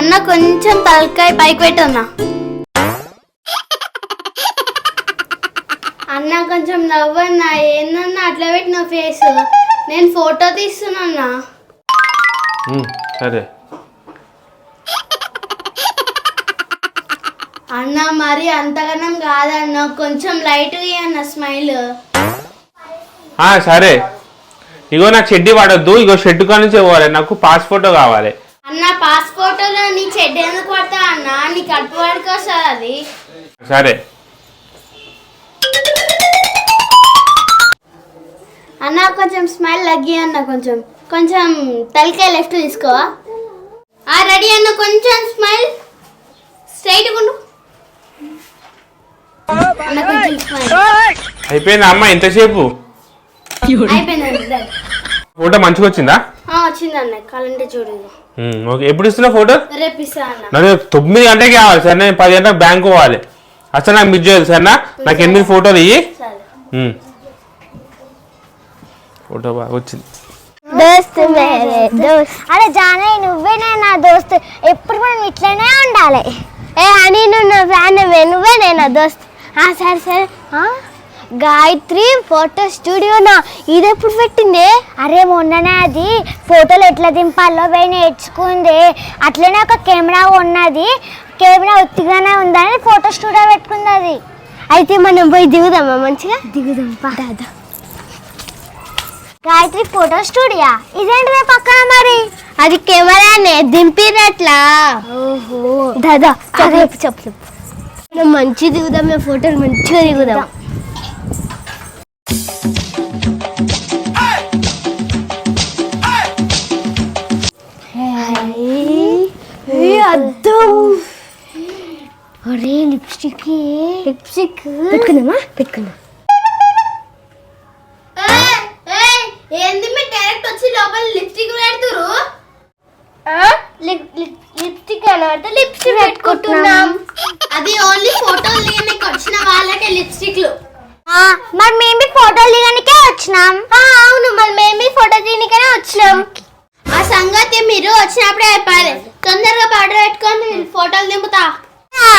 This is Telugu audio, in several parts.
అన్న కొంచెం తలకాయ పైకి పెట్టు అన్న అన్న కొంచెం నవ్వన్నా ఏందన్నా అట్లా పెట్టిన ఫేస్ నేను ఫోటో తీస్తున్నా సరే. అన్న మరి అంతగానం కాదన్న కొంచెం లైట్ అన్న స్మైల్ ఆ, సరే. ఇగో నాకు షెడ్డి వాడొద్దు ఇగో షెడ్ పోవాలి నాకు పాస్ ఫోటో కావాలి. అన్న పాస్పోర్ట్లో నీ చెడ్డ ఎందుకు పడతా అన్న? నీ కడుపు వస్తుంది అది? సరే. అన్న కొంచెం స్మైల్ లగ్గి అన్న కొంచెం. కొంచెం తలకాయ లెఫ్ట్ తీసుకో. ఆ రెడీ అన్న కొంచెం స్మైల్. స్ట్రైట్ ఉండు. అన్న కొంచెం స్మైల్. అయిపోయింది అమ్మ ఎంతసేపు అయిపోయింది. ఫోటో మంచిగా వచ్చిందా? ఆ, వచ్చింది అన్న కాలంటే చూడు ఇదిగో. ఓకే. ఎప్పుడు ఇస్తున్నావు ఫోటో? రేపు నాకు తొమ్మిది గంటలకి కావాలి సార్ నేను పది గంటలకు బ్యాంక్ పోవాలి. అసలు నాకు మిస్ చేయదు సార్. నాకు ఎనిమిది ఫోటోలు ఉమ్. ఫోటో బాగా వచ్చింది. దోస్త్ మేరే దోస్త్. అరే జానయ్య నువ్వేనే నా దోస్త్. ఎప్పుడు మనం ఇట్లనే ఉండాలి? ఏ అని నువ్వు నా ఫ్యాన్ నువ్వే నువ్వేనే నా దోస్త్. ఆ, సరే సరే? గాయత్రి ఫోటో స్టూడియోనా? ఇది ఎప్పుడు పెట్టింది? అరే మొన్ననే అది ఫోటోలు ఎట్లా దింపాలో పోయి నేర్చుకుంది. అట్లనే ఒక కెమెరా ఉన్నది. కెమెరా ఉత్తిగానే ఉందని ఫోటో స్టూడియో పెట్టుకుంది అది. అయితే మనం పోయి దిగుదామా మంచిగా? దిగుదాం దాదా. Gayatri photo studio? ఇదేంటిదే పక్కన మరి? అది కెమెరానే దింపినట్లా. ఓహో. దాదా చెప్పు చెప్పు మనం మంచి దిగుదాం మేము ఫోటోలు మంచిగా దిగుదాం. లిప్స్టిక్ లిప్స్టిక్ పెట్టుకుందామా పెట్టుకుందాం ఏంది మీ డైరెక్ట్ వచ్చి లోపల లిప్స్టిక్ పెడుతురు లిప్స్టిక్ అనమాట లిప్స్టిక్ పెట్టుకుంటున్నాం అది ఓన్లీ ఫోటోలు దిగడానికి వచ్చిన వాళ్ళకే లిప్స్టిక్లు మరి మేము ఫోటోలు దిగడానికే వచ్చినాం అవును మరి మేము ఫోటో దిగడానికే వచ్చినాం ఆ సంగతి మీరు వచ్చినప్పుడే చెప్పాలి తొందరగా పౌడర్ పెట్టుకొని ఫోటోలు దింపుతా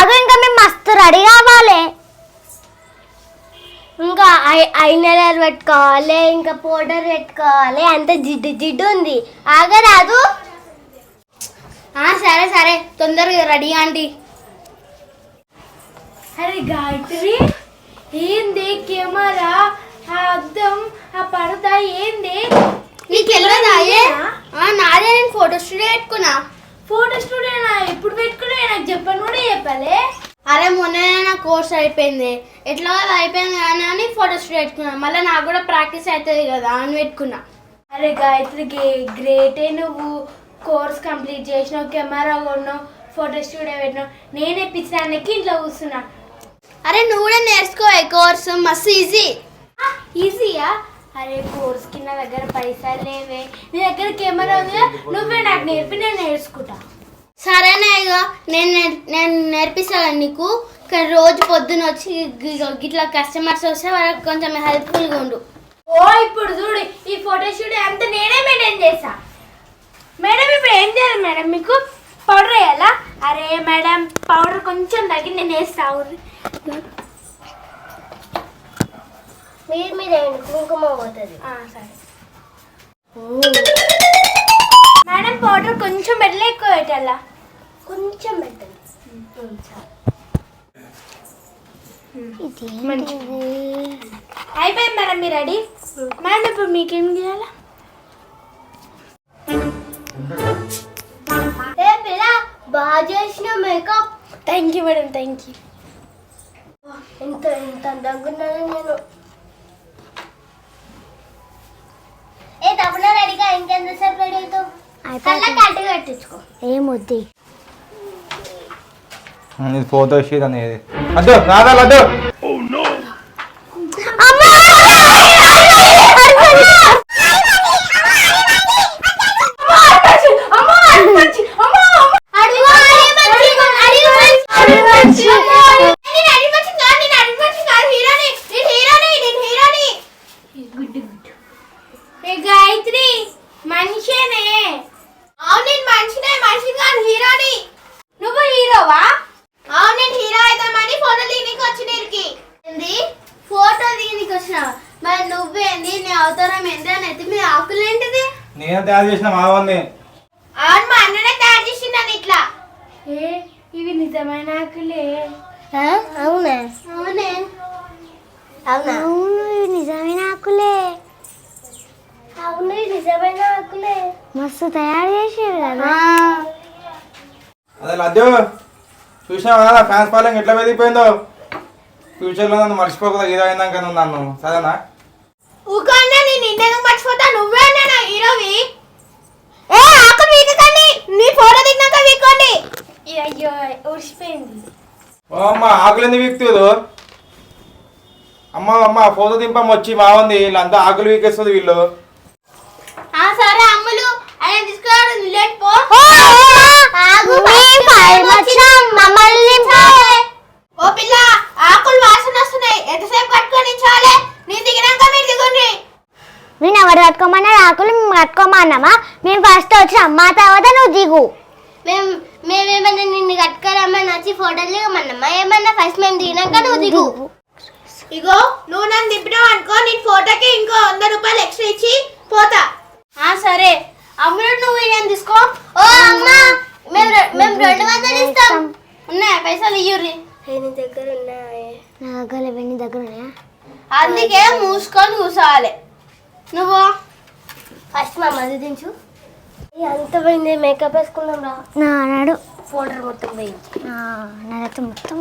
ఆగు ఇంకా మేము మస్తు రెడీ కావాలి. ఇంకా ఐ- ఐలైనర్ పెట్టుకోవాలి ఇంకా పౌడర్ పెట్టుకోవాలి. అంత జిడ్డు జిడ్డు ఉంది. ఆగరాదు ఆ సరే సరే. తొందరగా రెడీ ఆంటీ అరే గాయత్రి ఏంది కెమెరా? ఆ అద్దం ఆ పరద ఏంది? నీకు తెలియదా ఏ? ఆ, నాదే నేను ఫోటో స్టూడియో పెట్టుకున్నా. ఫోటో స్టూడియో నా ఎప్పుడు పెట్టుకున్నా నాకు చెప్పను కూడా చెప్పాలి. అరే మొన్ననే నా కోర్స్ అయిపోయింది. ఎట్లా అయిపోయింది కానీ అని ఫోటో స్టూడియో పెట్టుకున్నా. మళ్ళీ నాకు కూడా ప్రాక్టీస్ అవుతుంది కదా అని పెట్టుకున్నా. అరే గాయత్రి గ్రేటే నువ్వు. కోర్స్ కంప్లీట్ చేసినావు కెమెరా కొన్నావు ఫోటో స్టూడియో పెట్టినావు. నేను ఇప్పించడానికి ఇంట్లో కూర్చున్నా. అరే నువ్వు కూడా నేర్చుకో కోర్స్. మస్తు ఈజీ. అరే కోర్స్కి నా దగ్గర పైసలు లేవే. నీ దగ్గర కెమెరా ఉందిగా నువ్వే నాకు నేర్పి నేను నేర్చుకుంటా. సరేనా ఇక నేను నేను నేర్పిస్తాను నీకు. కానీ రోజు పొద్దున వచ్చి గిట్లా కస్టమర్స్ వస్తే వాళ్ళకి కొంచెం హెల్ప్ఫుల్గా ఉండు. ఓ ఇప్పుడు చూడు ఈ ఫోటో స్టూడియో అంతా నేనే మెయింటైన్ చేసా మేడం ఇప్పుడు ఏం చేయాలి మేడం మీకు? పౌడర్ వేయాలా? అరే మేడం పౌడర్ కొంచెం తగ్గి నేను వేస్తా. మీరు మీద కుంకుమ పోతుంది. సరే. మేడం పౌడర్ కొంచెం బెల్ల ఎక్కువ పెట్టాలా? కొంచెం పెట్టండి. మంచి అయిపోయింది మేడం మీరు రెడీ? మేడం ఇప్పుడు మీకేం చేయాలా? బాగా చేసిన makeup. Thank you madam thank you ఎంత ఎంత ఉన్నాను నేను. ఏ తప్పున రెడీగా ఇంకెంతసేపు రెడీ అవుతావు? కళ్ళ కట్టు కట్టించుకో. ఏమొద్ది ఇది ఫోటో షూట్ అనేది. అద్దు రాదా అద్దు అడిగో, అడిగి మంచి, అడిగి మంచి, నేను అడిగి మంచి కాదు, నేను అడిగి మంచి కాదు, హీరోని, నేను హీరోని, నేను హీరోని. ఏ గాయత్రి? మనిషేనే. అవును నేను మనిషినే మనిషి కాదు హీరోని. నువ్వు హీరోవా? అవును నేను హీరో అవుతామని ఫోటో దిగనికి వచ్చినరికి. ఏంది? ఫోటో దిగనికి వచ్చినావు? మరి నువ్వేంది? నీ అవతారం ఏంది? అని అయితే మీ ఆకులు ఏంటిది? నేను తయారు చేసిన మావన్ని. అవును మా అన్ననే తయారు చేసిందని ఇట్లా. ఏ ఇవి నిజమైన ఆకులే. ఆ? అవునా. అవునే? అవునా అవును ఇవి నిజమైన ఆకులే అవును ఇవి నిజమైన ఆకులే మస్తు తయారు చేసేవి కదా? అదే లడ్డు చూసినావు కదా ఫ్యాన్స్ ఫాలోయింగ్ ఎట్లా పెరిగిపోయిందో ఫ్యూచర్లో నన్ను మర్చిపోకుండా హీరో అయినాక నువ్వు నన్ను సరేనా? ఊకన్నా నేను నిన్నెందుకు మర్చిపోతా? నువ్వే అన్నా నా హీరోవి. ఏ ఆకులు వీకండి నీ ఫోటో దిగినాక వీకోండి అయ్యో ఊడిసిపోయింది ఓ అమ్మ ఆకులు ఎందుకు వీక్తుదు అమ్మ అమ్మ ఫోటో దింపమ్మ వచ్చి బాగుంది వీళ్ళంతా ఆకులు వీకేస్తుంది వీళ్ళు. ఆ సరే కట్టుకోమన్నా ఆకులు మేము కట్టుకోమన్నామా? మేము ఫస్ట్ వచ్చినాం. మా తర్వాత నువ్వు దిగు. మేము మేమేమన్నా నిన్ను కట్టుకోరమ్మా నచ్చి ఫోటోలు దిగమన్నమ్మా ఏమన్నా ఫస్ట్ మేము దిగినాక నువ్వు దిగు. ఇగో నువ్వు నన్ను దింపినావు అనుకో నీ ఫోటోకి ఇంకో వంద రూపాయలు ఎక్స్ట్రా ఇచ్చి పోతా. ఆ సరే. అమ్ముడు నువ్వు ఈయన తీసుకో. ఓ అమ్మా! మేము మేము రెండు వందలు ఇస్తాం. ఉన్నాయా? పైసలు ఇయ్యుర్రి. నీ దగ్గర ఉన్నాయి. నా దగ్గర ఇవన్నీ దగ్గర ఉన్నాయా? అందుకే మూసుకొని కూర్చోవాలి. నువ్వు? ఫస్ట్ మా మధ్య దించు. అంత పోయింది మేకప్ వేసుకున్నాం రా. నా నాడు ఫోల్డర్ మొత్తం పోయింది నాదైతే మొత్తం